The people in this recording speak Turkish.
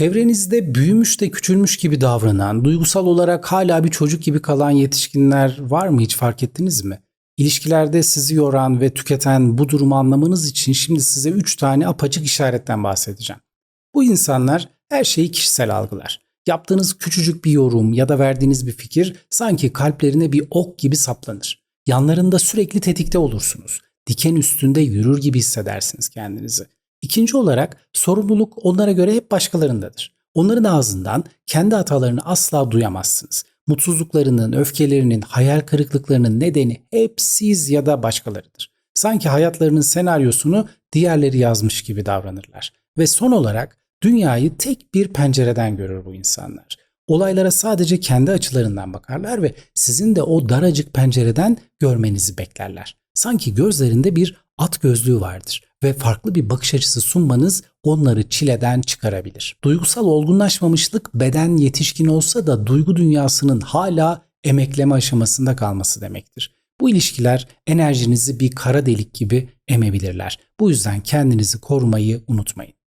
Çevrenizde büyümüş de küçülmüş gibi davranan, duygusal olarak hala bir çocuk gibi kalan yetişkinler var mı hiç fark ettiniz mi? İlişkilerde sizi yoran ve tüketen bu durumu anlamanız için şimdi size 3 tane apaçık işaretten bahsedeceğim. Bu insanlar her şeyi kişisel algılar. Yaptığınız küçücük bir yorum ya da verdiğiniz bir fikir sanki kalplerine bir ok gibi saplanır. Yanlarında sürekli tetikte olursunuz. Diken üstünde yürür gibi hissedersiniz kendinizi. İkinci olarak sorumluluk onlara göre hep başkalarındadır. Onların ağzından kendi hatalarını asla duyamazsınız. Mutsuzluklarının, öfkelerinin, hayal kırıklıklarının nedeni hep siz ya da başkalarıdır. Sanki hayatlarının senaryosunu diğerleri yazmış gibi davranırlar. Ve son olarak dünyayı tek bir pencereden görür bu insanlar. Olaylara sadece kendi açılarından bakarlar ve sizin de o daracık pencereden görmenizi beklerler. Sanki gözlerinde bir at gözlüğü vardır ve farklı bir bakış açısı sunmanız onları çileden çıkarabilir. Duygusal olgunlaşmamışlık beden yetişkin olsa da duygu dünyasının hala emekleme aşamasında kalması demektir. Bu ilişkiler enerjinizi bir kara delik gibi emebilirler. Bu yüzden kendinizi korumayı unutmayın.